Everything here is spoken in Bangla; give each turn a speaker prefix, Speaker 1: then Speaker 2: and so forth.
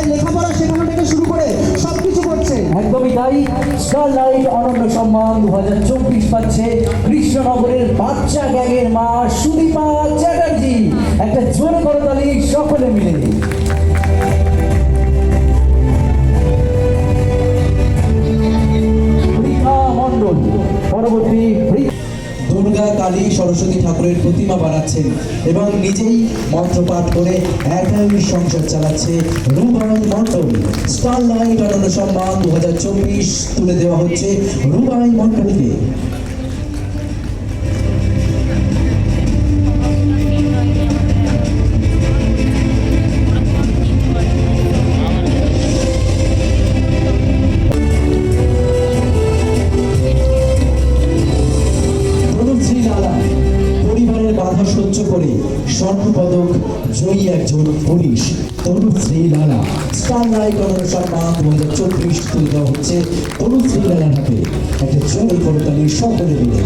Speaker 1: তাদের লেখাপড়া শেখানো থেকে শুরু করে সব কিছু করছে।
Speaker 2: একদমই তাই। স্টারলাইট অনন্য সম্মান দু হাজার চব্বিশ পাচ্ছে। কৃষ্ণনগরের বাচ্চা গ্যাংয়ের মা সুদীপা চ্যাটার্জি। একটা জোরে করতালি সকলে মিলে। কালী সরস্বতী ঠাকুরের প্রতিমা বানাচ্ছেন এবং নিজেই মন্ত্রপাঠ করে একই সংসার চালাচ্ছে রুবাই স্টার লাইট অনন্য সম্মান দু হাজার চব্বিশ তুলে দেওয়া হচ্ছে রুবাই মণ্ডলকে। সহ্য করে স্বর্ণপদক জয়ী একজন পুলিশ তনুশ্রী লালা। স্টারলাইট অনার সম্মান দু হাজার চব্বিশ তুলে দেওয়া হচ্ছে তনুশ্রী লালার হাতে। একটা জয় করতালি সকলে মিলে